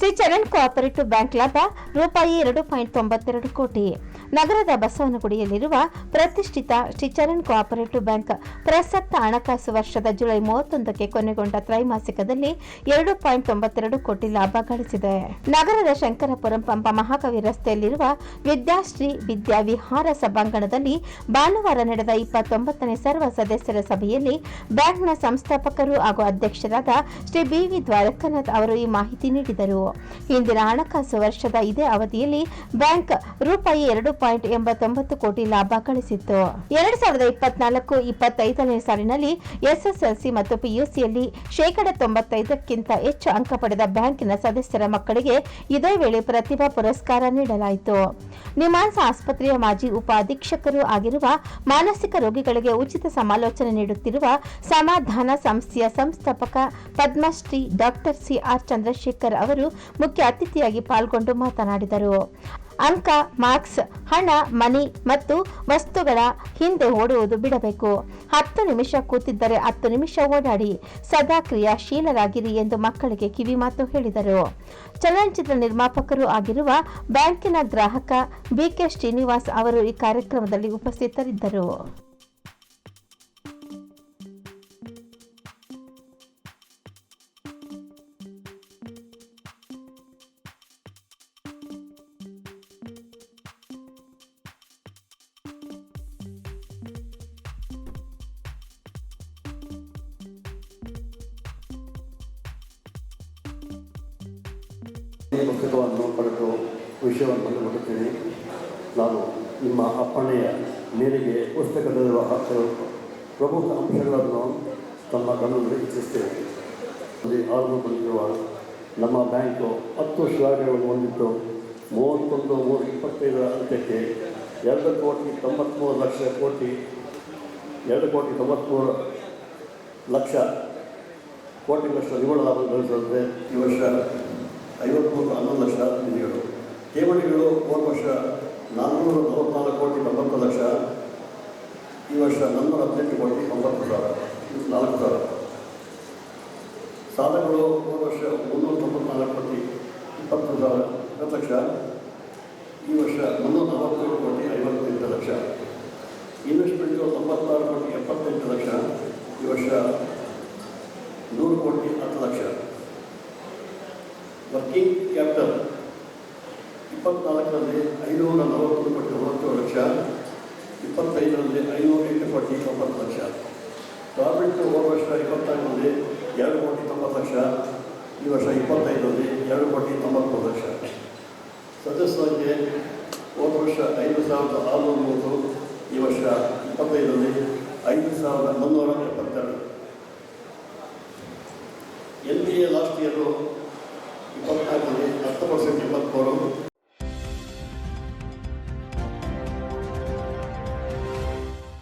Shri Charan cooperative bank ಲಾಭ ರೂಪಾಯಿ ಎರಡು ಪಾಯಿಂಟ್ ತೊಂಬತ್ತೆರಡು ಕೋಟಿ. ನಗರದ ಬಸವನಗುಡಿಯಲ್ಲಿರುವ ಪ್ರತಿಷ್ಠಿತ ಶ್ರೀ ಚರಣ್ ಕೋಆಪರೇಟಿವ್ ಬ್ಯಾಂಕ್ ಪ್ರಸಕ್ತ ಹಣಕಾಸು ವರ್ಷದ ಜುಲೈ ಮೂವತ್ತೊಂದಕ್ಕೆ ಕೊನೆಗೊಂಡ ತ್ರೈಮಾಸಿಕದಲ್ಲಿ ಎರಡು ಪಾಯಿಂಟ್ ತೊಂಬತ್ತೆರಡು ಕೋಟಿ ಲಾಭ ಗಳಿಸಿದೆ. ನಗರದ ಶಂಕರಪುರಂ ಪಂಪ ಮಹಾಕವಿ ರಸ್ತೆಯಲ್ಲಿರುವ ವಿದ್ಯಾಶ್ರೀ ವಿದ್ಯಾ ವಿಹಾರ ಸಭಾಂಗಣದಲ್ಲಿ ಭಾನುವಾರ ನಡೆದ ಇಪ್ಪತ್ತೊಂಬತ್ತನೇ ಸರ್ವ ಸದಸ್ಯರ ಸಭೆಯಲ್ಲಿ ಬ್ಯಾಂಕ್ನ ಸಂಸ್ಥಾಪಕರು ಹಾಗೂ ಅಧ್ಯಕ್ಷರಾದ ಶ್ರೀ ಬಿವಿ ದ್ವಾರಕನಾಥ್ ಅವರು ಈ ಮಾಹಿತಿ ನೀಡಿದರು. ಹಿಂದಿನ ಹಣಕಾಸು ವರ್ಷದ ಇದೇ ಅವಧಿಯಲ್ಲಿ ಬ್ಯಾಂಕ್ ರೂಪಾಯಿ ಎರಡು ಪಾಯಿಂಟ್ ಎಂಬತ್ತೊಂಬತ್ತು ಕೋಟಿ ಲಾಭ ಗಳಿಸಿತ್ತು. ಎರಡ್ ಸಾವಿರದ ಇಪ್ಪತ್ನಾಲ್ಕು ಇಪ್ಪತ್ತೈದನೇ ಸಾಲಿನಲ್ಲಿ ಎಸ್ಎಸ್ಎಲ್ಸಿ ಮತ್ತು ಪಿಯುಸಿಯಲ್ಲಿ ಶೇಕಡ ತೊಂಬತ್ತೈದಕ್ಕಿಂತ ಹೆಚ್ಚು ಅಂಕ ಪಡೆದ ಬ್ಯಾಂಕಿನ ಸದಸ್ಯರ ಮಕ್ಕಳಿಗೆ ಇದೇ ವೇಳೆ ಪ್ರತಿಭಾ ಪುರಸ್ಕಾರ ನೀಡಲಾಯಿತು. ನಿಮಾನ್ಸ್ ಆಸ್ಪತ್ರೆಯ ಮಾಜಿ ಉಪ ಅಧೀಕ್ಷಕರು ಆಗಿರುವ ಮಾನಸಿಕ ರೋಗಿಗಳಿಗೆ ಉಚಿತ ಸಮಾಲೋಚನೆ ನೀಡುತ್ತಿರುವ ಸಮಾಧಾನ ಸಂಸ್ಥೆಯ ಸಂಸ್ಥಾಪಕ ಪದ್ಮಶ್ರೀ ಡಾಕ್ಟರ್ ಸಿಆರ್ ಚಂದ್ರಶೇಖರ್ ಅವರು ಮುಖ್ಯ ಅತಿಥಿಯಾಗಿ ಪಾಲ್ಗೊಂಡು ಮಾತನಾಡಿದರು. ಅಂಕ, ಮಾರ್ಕ್ಸ್, ಹಣ, ಮನಿ ಮತ್ತು ವಸ್ತುಗಳ ಹಿಂದೆ ಓಡುವುದು ಬಿಡಬೇಕು. ಹತ್ತು ನಿಮಿಷ ಕೂತಿದ್ದರೆ ಹತ್ತು ನಿಮಿಷ ಓಡಾಡಿ, ಸದಾ ಕ್ರಿಯಾಶೀಲರಾಗಿರಿ ಎಂದು ಮಕ್ಕಳಿಗೆ ಕಿವಿಮಾತು ಹೇಳಿದರು. ಚಲನಚಿತ್ರ ನಿರ್ಮಾಪಕರು ಆಗಿರುವ ಬ್ಯಾಂಕಿನ ಗ್ರಾಹಕ ಬಿಕೆ ಶ್ರೀನಿವಾಸ್ ಅವರು ಈ ಕಾರ್ಯಕ್ರಮದಲ್ಲಿ ಉಪಸ್ಥಿತರಿದ್ದರು. ವಿಷಯವನ್ನು ಮಾಡುತ್ತೇನೆ ನಾನು ನಿಮ್ಮ ಅಪ್ಪಣೆಯ ಮೇರೆಗೆ ಪುಸ್ತಕದಲ್ಲಿರುವ ಹತ್ತು ಪ್ರಮುಖ ಅಂಶಗಳನ್ನು ತಮ್ಮ ಗಮನದಲ್ಲಿ ಅಲ್ಲಿ ಆರಂಭಗೊಂಡಿರುವ ನಮ್ಮ ಬ್ಯಾಂಕು ಹತ್ತು ಶ್ಲಾಘೆಗಳನ್ನು ಹೊಂದಿದ್ದು, ಮೂವತ್ತೊಂದು ಮೂರು ಇಪ್ಪತ್ತೈದರ ಅಂತ್ಯಕ್ಕೆ ಎರಡು ಕೋಟಿ ತೊಂಬತ್ತ್ಮೂರು ಲಕ್ಷ ಕೋಟಿ, ಎರಡು ಕೋಟಿ ತೊಂಬತ್ತ್ಮೂರು ಲಕ್ಷ ಕೋಟಿ ಲಕ್ಷ ನಿವ್ವಳ ಲಾಭ ಗಳಿಸಿದ್ರೆ ಈ ವರ್ಷ ಐವತ್ತ್ಮೂರು ಹನ್ನೊಂದು ಲಕ್ಷ ನಿಧಿಗಳು. ಠೇವಣಿಗಳು ಹೋದ ವರ್ಷ ನಾನ್ನೂರ ನಲವತ್ನಾಲ್ಕು ಕೋಟಿ ತೊಂಬತ್ತು ಲಕ್ಷ. ಈ ವರ್ಷ ನಾನ್ನೂರ ಹದಿನೆಂಟು ಕೋಟಿ ಒಂಬತ್ತು ಸಾವಿರ. ನಾಲ್ಕು ಸಾವಿರ. ಸಾಲಗಳು ಹೋದ ವರ್ಷ ಮುನ್ನೂರ ತೊಂಬತ್ನಾಲ್ಕು ಕೋಟಿ ಇಪ್ಪತ್ತು ಸಾವಿರ, ಇಪ್ಪತ್ತು ಲಕ್ಷ. ಈ ವರ್ಷ ಮುನ್ನೂರ ನಲವತ್ತೇಳು ಕೋಟಿ ಐವತ್ತೆಂಟು ಲಕ್ಷ. ಇನ್ವೆಸ್ಟ್ಮೆಂಟು ತೊಂಬತ್ತಾರು ಕೋಟಿ ಎಪ್ಪತ್ತೆಂಟು ಲಕ್ಷ. ಈ ವರ್ಷ ನೂರು ಕೋಟಿ ಹತ್ತು ಲಕ್ಷ. ವರ್ಕಿಂಗ್ ಕ್ಯಾಪಿಟಲ್ ಇಪ್ಪತ್ನಾಲ್ಕರಲ್ಲಿ ಐನೂರ ನಲವತ್ತೊಂದು ಕೋಟಿ ಒಂಬತ್ತು ಲಕ್ಷ, ಇಪ್ಪತ್ತೈದರಲ್ಲಿ ಐನೂರ ಎಂಟು ಕೋಟಿ ತೊಂಬತ್ತು ಲಕ್ಷ. ಪ್ರಾಫಿಟ್ ಹೋದ ವರ್ಷ ಇಪ್ಪತ್ತಾರರಲ್ಲಿ ಎರಡು ಕೋಟಿ ತೊಂಬತ್ತು ಲಕ್ಷ, ಈ ವರ್ಷ ಇಪ್ಪತ್ತೈದರಲ್ಲಿ ಎರಡು ಕೋಟಿ ತೊಂಬತ್ತೊಂದು ಲಕ್ಷ. ಸದಸ್ಯರಿಗೆ ಹೋದ ವರ್ಷ ಐದು ಸಾವಿರದ ಆರುನೂರ ಮೂವತ್ತು, ಈ ವರ್ಷ ಇಪ್ಪತ್ತೈದರಲ್ಲಿ ಐದು ಸಾವಿರದ ಮುನ್ನೂರ ಎಪ್ಪತ್ತೆರಡು. N B A last year